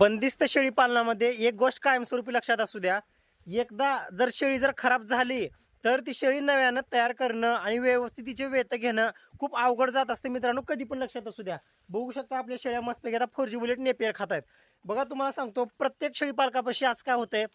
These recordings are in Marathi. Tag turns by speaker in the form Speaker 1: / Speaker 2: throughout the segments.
Speaker 1: बंदिस्त शेळी पालनामध्ये एक गोष्ट कायमस्वरूपी लक्षात असू द्या. एकदा जर शेळी जर खराब झाली तर ती शेळी नव्यानं तयार करणं आणि व्यवस्थित तिचे वेत घेणं खूप अवघड जात असते मित्रांनो कधी पण लक्षात असू द्या. बघू शकता आपल्या शेळ्या मस्तपैकी आता फोर जी बुलेट नेपियर खात आहेत. बघा तुम्हाला सांगतो प्रत्येक शेळी पालकापाशी आज काय होतंय?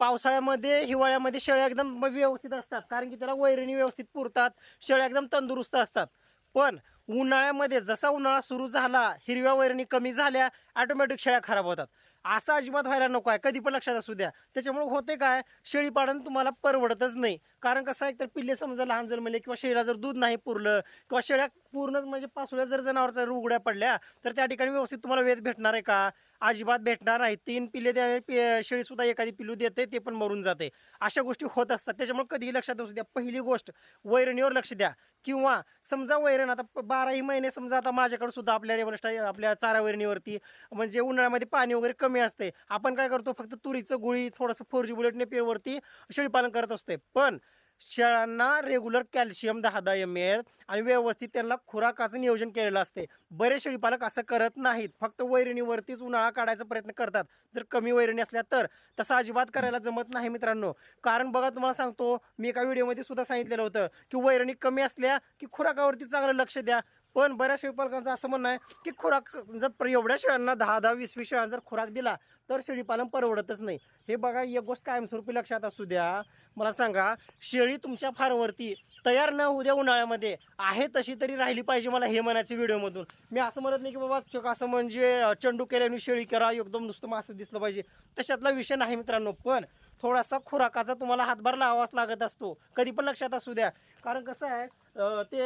Speaker 1: पावसाळ्यामध्ये हिवाळ्यामध्ये शेळ्या एकदम व्यवस्थित असतात कारण की त्याला वैरणी व्यवस्थित पुरतात शेळ्या एकदम तंदुरुस्त असतात. पण उन्हाळ्यामध्ये जसा उन्हाळा सुरू झाला हिरव्या वैरणी कमी झाल्या ऑटोमॅटिक शेळ्या खराब होतात. असं अजिबात व्हायला नको आहे. कधी पण लक्षात असू द्या. त्याच्यामुळे होते काय? शेळी पालन तुम्हाला परवडतच नाही. कारण कसं आहे तर पिल्ले समजा लहान जन्मले किंवा शेळीला जर दूध नाही पुरलं किंवा शेळ्या पूर्णच म्हणजे पासुळ्या जर जनावरच्या जर उघड्या पडल्या तर त्या ठिकाणी व्यवस्थित तुम्हाला वेध भेटणार आहे का? अजिबात भेटणार नाही. तीन पिल्ले त्या शेळीसुद्धा एखादी पिल्लू देते ते पण मरून जाते. अशा गोष्टी होत असतात. त्याच्यामुळे कधीही लक्षात असू द्या. पहिली गोष्ट वैरणीवर लक्ष द्या. किंवा समजा वैरण आता बाराही महिने समजा आता माझ्याकडे सुद्धा आपल्या रेवलस्टा आपल्या चारा वैरणीवरती म्हणजे उन्हाळ्यामध्ये पाणी वगैरे कमी असते. आपण काय करतो फक्त तुरीचं गुळी थोडंसं फोर जी बुलेट नेपियरवरती शेळीपालन करत असते पण शेळ्यांना रेग्युलर कॅल्शियम दहा दहा एम एल आणि व्यवस्थित त्यांना खुराकाचं नियोजन केलेलं असते. बरेच शेळीपालक असं करत नाहीत. फक्त वैरणीवरतीच उन्हाळा काढायचा प्रयत्न करतात. जर कमी वैरणी असल्या तर. तसं अजिबात करायला जमत नाही मित्रांनो. कारण बघा तुम्हाला सांगतो मी एका व्हिडिओमध्ये सुद्धा सांगितलेलं होतं की वैरणी कमी असल्या की खुराकावरती चांगलं लक्ष द्या. पण बऱ्याच शेळीपालकांचं असं म्हणणं आहे की खुराक जर प्र- एवढ्या शेळ्यांना दहा दहा वीस वीस शेळ्यांना जर खुराक दिला तर शेळीपालन परवडतच नाही. हे बघा एक गोष्ट कायमस्वरूपी लक्षात असू द्या. मला सांगा शेळी तुमच्या फार्मवरती तयार न होऊ द्या उन्हाळ्यामध्ये आहे तशी तरी राहिली पाहिजे मला हे म्हणायचं व्हिडिओमधून. मी असं म्हणत नाही की बाबा चक असं म्हणजे चंडू केल्याने शेळी करा एकदम नुसतं मासं दिसलं पाहिजे. तशातला विषय नाही मित्रांनो पण थोडासा खुराकाचा तुम्हाला हातभार लावावाच लागत असतो. कधी पण लक्षात असू द्या. कारण कसं आहे ते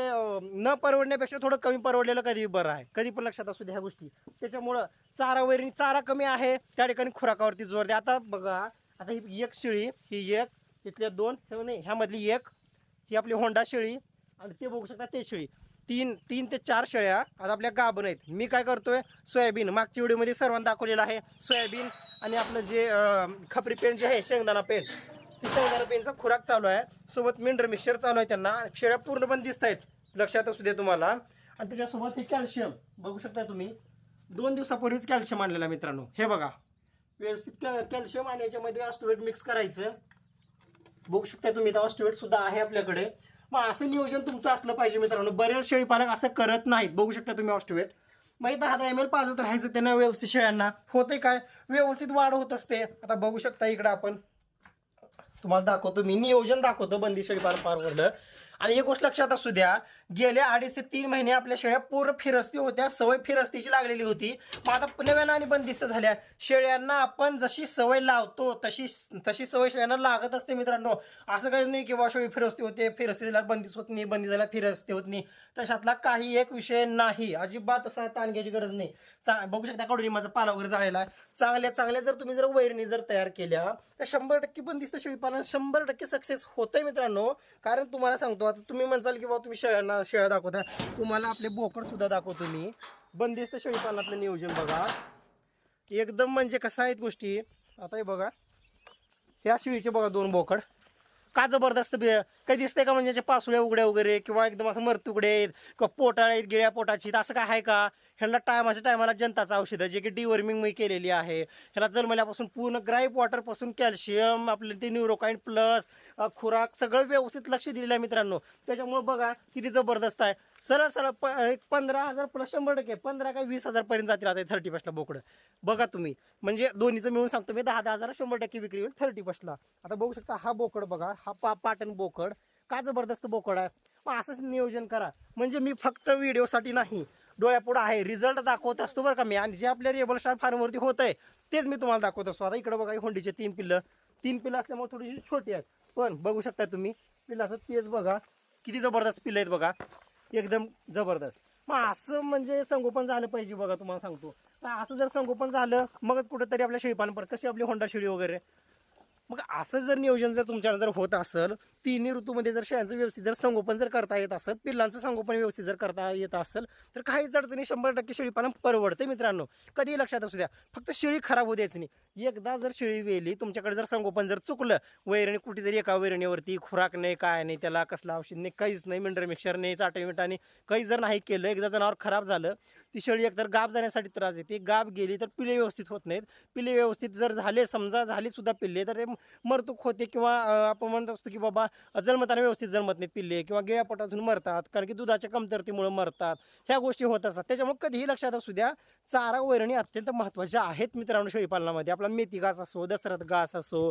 Speaker 1: न परवडण्यापेक्षा थोडं कमी परवडलेलं कधी बरं आहे. कधी पण लक्षात असू द्या ह्या गोष्टी. त्याच्यामुळं चारा वैरणी चारा कमी आहे. त्या ठिकाणी खुराकावरती जोर द्या. आता बघा आता ही एक शेळी ही एक इथल्या दोन नाही ह्यामधली एक ही आपली होंडा शेळी आणि ते बघू शकता ते शेळी. तीन तीन ते चार शेळ्या आता आपल्या गाभण आहेत. मी काय करतोय सोयाबीन. मागच्या व्हिडिओमध्ये सर्वांना दाखवलेलं आहे सोयाबीन आणि आपलं जे खपरी पेंट जे आहे शेंगदाणा पेंट ती शेंगदाणा खुराक चालू आहे. सोबत मिनरल मिक्सर चालू आहे त्यांना. शेळ्या पूर्ण पण दिसत आहेत. लक्षात असू दे तुम्हाला. आणि त्याच्यासोबत हे कॅल्शियम. बघू शकता तुम्ही. दोन दिवसापूर्वीच कॅल्शियम आणलेला आहे मित्रांनो. हे बघा. व्यवस्थित कॅल्शियम आणि याच्यामध्ये ऑस्टोवेट मिक्स करायचं. बघू शकता तुम्ही ऑस्टोवेट सुद्धा आहे आपल्याकडे. मग असं नियोजन तुमचं असलं पाहिजे मित्रांनो. बरेच शेळीपालक असं करत नाहीत. बघू शकता तुम्ही ऑस्टोवेट मग दहा दहा एम एल पाजत राहायचं त्यांना व्यवस्थित शेळ्यांना. होते काय? व्यवस्थित वाढ होत असते. आता बघू शकता इकडं आपण. तुम्हाला दाखवतो. मी नियोजन दाखवतो बंदी पार पार वरलं आणि एक गोष्ट लक्षात असू द्या गेल्या अडीच ते तीन महिने आपल्या शेळ्या पूर्ण फिरस्ती होत्या सवय फिरस्तीची लागलेली होती. मग आता नव्यानं आणि बंदिस्त झाल्या. शेळ्यांना आपण जशी सवय लावतो तशी तशी सवय शेळ्यांना लागत असते मित्रांनो. असं काही नाही की शेळी फिरस्ती होते फिरस्ती झाल्यावर बंदिस्त होत नाही बंदी झाल्या फिरस्ती होत नाही. तशातला काही एक विषय नाही. अजिबात असा ताण घ्यायची गरज नाही. चा बघू शकता कडुलिंबाचा पाला वगैरे जाळलेला आहे. चांगल्या चांगल्या जर तुम्ही जर वैरणी जर तयार केल्या तर शंभर टक्के बंदिस्त शेळीपालन शंभर टक्के सक्सेस होतंय मित्रांनो. कारण तुम्हाला सांगतो आता तुम्ही म्हणसाल की बाबा तुम्ही शेळ्यांना शेळ्या दाखवता तुम्हाला आपले बोकड सुद्धा दाखवतो मी. बंदिस्त शेळीपालनातलं नियोजन बघा. एकदम म्हणजे कसं आहेत गोष्टी. आता हे बघा. ह्या शेळीचे बघा दोन बोकड. का जबरदस्त बे काही दिसतंय का म्हणजे पासुळ्या उघड्या वगैरे किंवा एकदम असं मरतुकडे आहेत किंवा पोटाळ आहेत गिळ्या पोटाची असं काय आहे का? ह्यांना टायमाच्या टायमाला जनताचं औषधं जे की डिवर्मिंग मी केलेली आहे. ह्याला जन्मल्यापासून पूर्ण ग्राईप वॉटरपासून कॅल्शियम आपलं ते न्यूरोकाईन प्लस खुराक सगळं व्यवस्थित लक्ष दिलेलं आहे मित्रांनो. त्याच्यामुळे बघा किती जबरदस्त आहे. सरळ सरळ प एक पंधरा हजार प्लस शंभर टक्के पंधरा काय वीस हजार पर्यंत जातील आता थर्टी फर्स्टला बोकडं. बघा तुम्ही म्हणजे दोन्हीचं मिळून सांगतो मी दहा दहा हजार शंभर टक्के विक्री होईल थर्टी फर्स्टला आता बघू शकता हा बोकड बघा हा पा पाटण बोकड का जबरदस्त बोकड आहे? मग असंच नियोजन करा. म्हणजे मी फक्त व्हिडिओसाठी नाही डोळ्यापुढं आहे रिझल्ट दाखवत असतो बरं का मी. आणि जे आपल्या रेबल स्टार फार्मवरती होत आहे तेच मी तुम्हाला दाखवत असतो. आता इकडं बघा होंडीचे तीन पिल्लं. तीन पिल्लं असल्यामुळे थोडीशी छोटी आहेत. पण बघू शकता तुम्ही पिल्लं असं तेच बघा किती जबरदस्त पिल्लं आहेत बघा. एकदम जबरदस्त. मग असं म्हणजे संगोपन झालं पाहिजे बघा तुम्हाला सांगतो. तर असं जर संगोपन झालं मगच कुठेतरी आपल्या शेळीपालन पण कशी आपली होंडा शेळी वगैरे? मग असं जर नियोजन जर तुमच्याकडे जर होत असेल तिन्ही ऋतूमध्ये जर शेळ्यांचं व्यवस्थित जर संगोपन जर करता येत असेल पिल्लांचं संगोपन व्यवस्थित जर करता येत असेल तर काहीच अडचणी शंभर टक्के शेळीपालन परवडते मित्रांनो. कधीही लक्षात असू द्या. फक्त शेळी खराब होऊ द्यायची नाही. एकदा जर शेळी वेली तुमच्याकडे जर संगोपन जर चुकलं वैरणी कुठेतरी एका वैरणीवरती खुराक नाही काय नाही त्याला कसलं औषध नाही काहीच नाही मिनरल मिक्सर नाही चाटणी मिठाने काही जर नाही केलं एकदा जनावर खराब झालं ती शेळी एकतर गाब जाण्यासाठी त्रास येते गाब गेली तर पिले व्यवस्थित होत नाहीत. पिले व्यवस्थित जर झाले समजा झाले सुद्धा पिल्ले तर ते मरतूक होते किंवा आपण म्हणत असतो की बाबा जन्मताना व्यवस्थित जन्मत नाहीत पिल्ले किंवा गिळ्यापोटातून मरतात कारण की दुधाच्या कमतरतेमुळे मरतात. ह्या गोष्टी होत असतात. त्याच्यामुळे कधीही लक्षात असू द्या चारा वैरणी अत्यंत महत्त्वाच्या आहेत मित्रांनो शेळीपालनामध्ये आपला मेथी घास असो दसरथ घास असो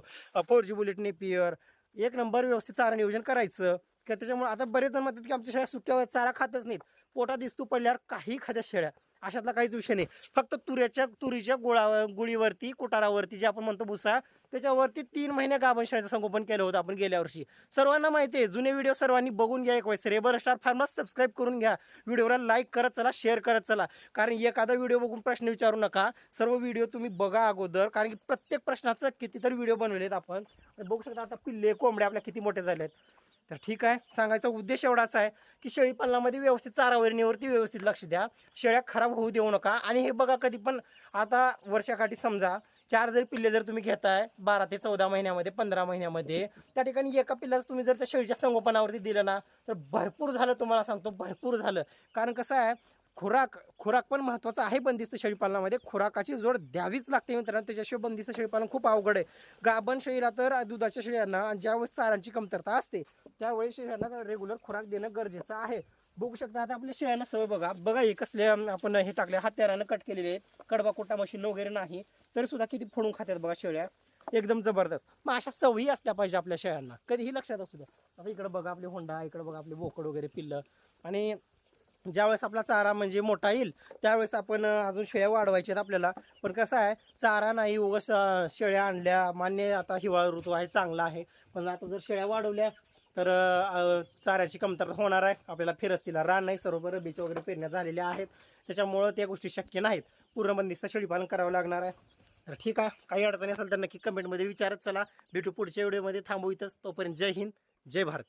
Speaker 1: फोर जी बुलेट नेपियर एक नंबर व्यवस्थित चारा नियोजन करायचं. का त्याच्यामुळे आता बरेच जण म्हणतात की आमच्या शेळ्या सुक्या चारा खातच नाहीत. पोटात दिसतो पडल्यावर काही खाद्या शेळ्या. अशातला काहीच विषय नाही. फक्त तुऱ्याच्या तुरीच्या गुळा गुळीवरती कुटारावरती जे आपण म्हणतो भुसा त्याच्यावरती तीन महिने गाभण शेळ्याचं संगोपन केलं होतं आपण गेल्या वर्षी. सर्वांना माहिती आहे जुने व्हिडिओ सर्वांनी बघून घ्या एक वेळेस. रेबर स्टार फार्मास सबस्क्राईब करून घ्या. व्हिडिओला लाईक करत चला शेअर करत चला. कारण एखादा व्हिडिओ बघून प्रश्न विचारू नका. सर्व व्हिडिओ तुम्ही बघा अगोदर. कारण की प्रत्येक प्रश्नाचं कितीतरी व्हिडिओ बनवलेत आपण. बघू शकता आता पिल्ले कोंबड्या आपल्या किती मोठे झाले आहेत तर ठीक आहे सांगायचा उद्देश एवढाच आहे की शेळी पालनामध्ये व्यवस्थित चारावरणीवरती व्यवस्थित लक्ष द्या. शेळ्या खराब होऊ देऊ नका. आणि हे बघा कधी पण आता वर्षाकाठी समजा चार जर पिल्ले जर तुम्ही घेताय बारा ते चौदा महिन्यामध्ये पंधरा महिन्यामध्ये त्या ठिकाणी एका पिल्लाचं तुम्ही जर त्या शेळीच्या संगोपनावरती दिलं ना तर भरपूर झालं तुम्हाला सांगतो भरपूर झालं. कारण कसं आहे खुराक खुराक पण महत्त्वाचा आहे बंदिस्त शेळीपालनामध्ये. खुराकाची जोड द्यावीच लागते मित्रांनो. त्याच्याशिवाय बंदिस्त शेळीपालन खूप अवघड आहे. गाभण शेळीला तर दुधाच्या शेळ्यांना ज्यावेळेस चारांची कमतरता असते त्यावेळेस शेळ्यांना रेग्युलर खुराक देणं गरजेचं आहे. बघू शकता आता आपल्या शेळ्यांना सवय बघा. बघा हे कसले आपण हे टाकले हत्यारानं कट केलेले आहेत. कडवा कुटा मशीन वगैरे नाही. तरी सुद्धा किती फोडून खात्यात बघा शेळ्या. एकदम जबरदस्त. मग अशा सवयी असल्या पाहिजे आपल्या शेळ्यांना. कधीही लक्षात असू द्या. आता इकडे बघा आपली होंडा इकडे बघा आपले बोकड वगैरे पिल्लं. आणि ज्यावेळेस आपला चारा म्हणजे मोठा येईल त्यावेळेस आपण अजून शेळ्या वाढवायच्या आहेत आपल्याला. पण कसं आहे चारा नाही उगाच शेळ्या आणल्या मान्य आता हिवाळा ऋतू आहे चांगला आहे. पण आता जर शेळ्या वाढवल्या तर चाऱ्याची कमतरता होणार आहे. आपल्याला फिरस्तीला रान नाही सर्व बीच वगैरे पेरण्या झालेल्या आहेत. त्याच्यामुळं त्या गोष्टी शक्य नाहीत. पूर्ण बंदिस्त शेळीपालन करावं लागणार आहे. तर ठीक आहे काही अडचणी असेल तर नक्की कमेंटमध्ये विचारत चला. भेटू पुढच्या व्हिडिओमध्ये थांबू इथंच. तोपर्यंत जय हिंद जय भारत.